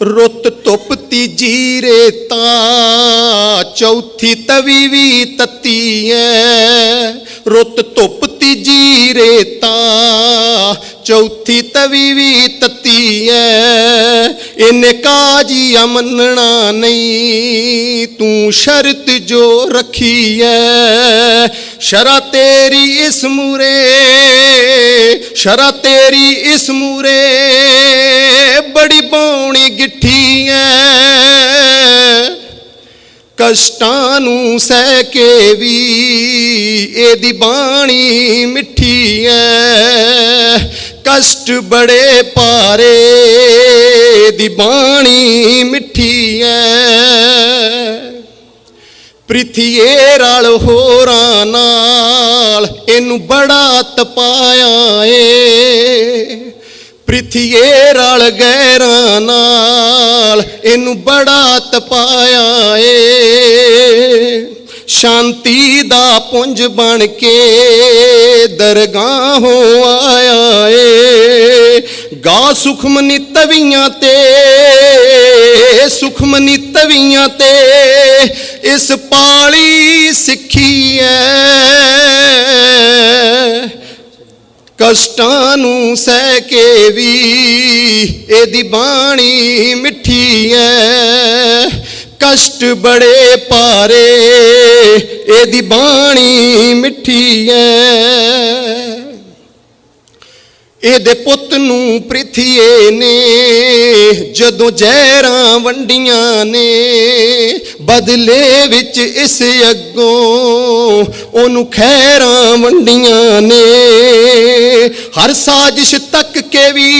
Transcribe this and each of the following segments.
ਰੁੱਤ ਧੁੱਪ ਤੀਜੀ ਰੇਤਾ ਚੌਥੀ ਤਵੀ ਵੀ ਤੱਤੀ ਐ ਰੁੱਤ ਧੁੱਪ ਤੀਜੀ ਰੇਤਾ ਚੌਥੀ ਤਵੀ ਵੀ ਤੱਤੀ ਐ। ਇਹਨੇ ਕਾਜੀ ਮੰਨਣਾ ਨਹੀਂ। ਤੂੰ ਸ਼ਰਤ ਜੋ ਰੱਖੀ ਐ। ਸ਼ਰਾ ਤੇਰੀ ਇਸ ਮੂਰੇ, ਸ਼ਰਾ ਤੇਰੀ ਇਸ ਮੂਰੇ ਬੜੀ ਬੌਣੀ ਗਿੱਠੀ ਐ। ਕਸ਼ਟਾਂ ਨੂੰ ਸਹਿ ਕੇ ਵੀ ਇਹਦੀ ਬਾਣੀ ਮਿੱਠੀ ਐ। ਕਸ਼ਟ ਬੜੇ ਪਾਰੇ ਦੀ ਬਾਣੀ ਮਿੱਠੀ ਐ। ਪ੍ਰਿਥੀਏ ਰਲ ਹੋਰਾਂ ਨਾਲ, ਇਹਨੂੰ ਬੜਾ ਤਪਾਇਆ ਏ। ਪ੍ਰਿਥੀਏ ਰਲ ਗੈਰਾਂ ਨਾਲ, ਇਹਨੂੰ ਬੜਾ ਤਪਾਇਆ ਏ। ਸ਼ਾਂਤੀ ਦਾ ਪੁੰਜ ਬਣ ਕੇ ਦਰਗਾਹੋਂ ਆਇਆ ਏ। ਗਾ ਸੁਖਮਨੀ ਤਵੀਆਂ ਤੇ, ਸੁਖਮਨੀ ਤਵੀਆਂ ਤੇ, ਇਸ ਪਾਲੀ ਸਿੱਖੀ ਐ। ਕਸ਼ਟਾਂ ਨੂੰ ਸਹਿ ਕੇ ਵੀ ਇਹਦੀ ਬਾਣੀ ਮਿੱਠੀ ਕਸ਼ਟ ਬੜੇ ਪਾਰੇ ਇਹਦੀ ਬਾਣੀ ਮਿੱਠੀ ਐ। ਇਹਦੇ ਪੁੱਤ ਨੂੰ ਪ੍ਰਿਥੀਏ ਨੇ, ਜਦੋਂ ਜ਼ਹਿਰਾਂ ਵੰਡੀਆਂ ਨੇ, ਬਦਲੇ ਵਿੱਚ ਇਸ ਅੱਗੋਂ ਉਹਨੂੰ ਖੈਰਾਂ ਵੰਡੀਆਂ ਨੇ। ਹਰ ਸਾਜ਼ਿਸ਼ ਤੱਕ ਕੇ ਵੀ,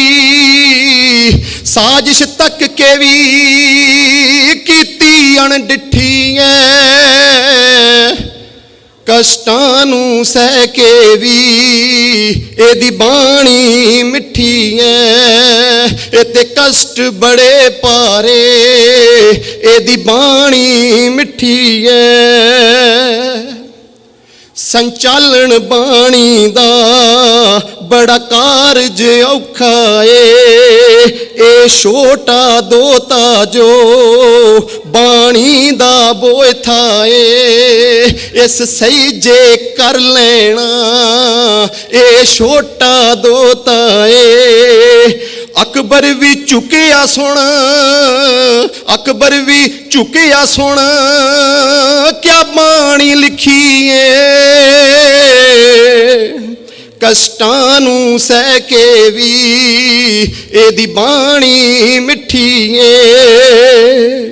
ਸਾਜ਼ਿਸ਼ ਤੱਕ ਕੇ ਵੀ ਕੀਤੀ ਅਣਡਿੱਠੀ ਐ ਕਸ਼ਟਾਂ ਨੂੰ ਸਹਿ ਕੇ ਵੀ ਇਹਦੀ ਬਾਣੀ ਮਿੱਠੀ ਐ ਇਹ ਤੇ ਕਸ਼ਟ ਬੜੇ ਪਾਰੇ ਇਹਦੀ ਬਾਣੀ ਮਿੱਠੀ ਐ ਸੰਚਾਲਨ ਬਾਣੀ ਦਾ ਬੜਾ ਕਾਰਜ ਔਖਾ ਏ। ਇਹ ਛੋਟਾ ਦੋਤਾ ਜੋ ਬਾਣੀ ਦਾ ਬੋਇਥਾ ਥਾਏ, ਇਸ ਸਹੀ ਜੇ ਕਰ ਲੈਣਾ ਇਹ ਛੋਟਾ ਦੋਤਾ ਏ। ਅਕਬਰ ਵੀ ਝੁਕਿਆ ਸੁਣ, ਅਕਬਰ ਵੀ ਝੁਕਿਆ ਸੁਣ, ਕਿਆ ਬਾਣੀ ਲਿਖੀ ਏ। ਕਸ਼ਟਾਂ ਨੂੰ ਸਹਿ ਕੇ ਵੀ ਇਹਦੀ ਬਾਣੀ ਮਿੱਠੀ ਏ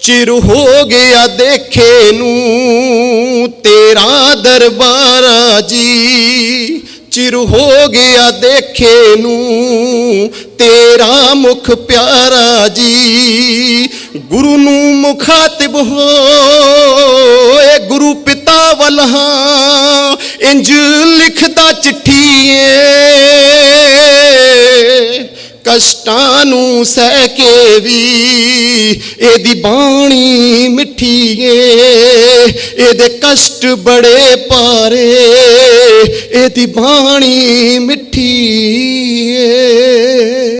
ਚਿਰ ਹੋ ਗਿਆ ਦੇਖੇ ਨੂੰ, ਤੇਰਾ ਦਰਬਾਰਾ ਜੀ। ਚਿਰ ਹੋ ਗਿਆ ਦੇਖੇ ਨੂੰ, ਤੇਰਾ ਮੁਖ ਪਿਆਰਾ ਜੀ। ਗੁਰੂ ਨੂੰ ਮੁਖਾਤਿਬ ਹੋਏ, ਗੁਰੂ ਪਿਤਾ ਵੱਲ ਹਾਂ ਇੰਜ ਲਿਖਦਾ ਚਿੱਠੀ ਏ ਕਸ਼ਟਾਂ ਨੂੰ ਸਹਿ ਕੇ ਵੀ ਇਹਦੀ ਬਾਣੀ ਮਿੱਠੀ ਏ ਇਹਦੇ ਕਸ਼ਟ ਬੜੇ ਪਾਰੇ ਇਹਦੀ ਬਾਣੀ ਮਿੱਠੀ ਏ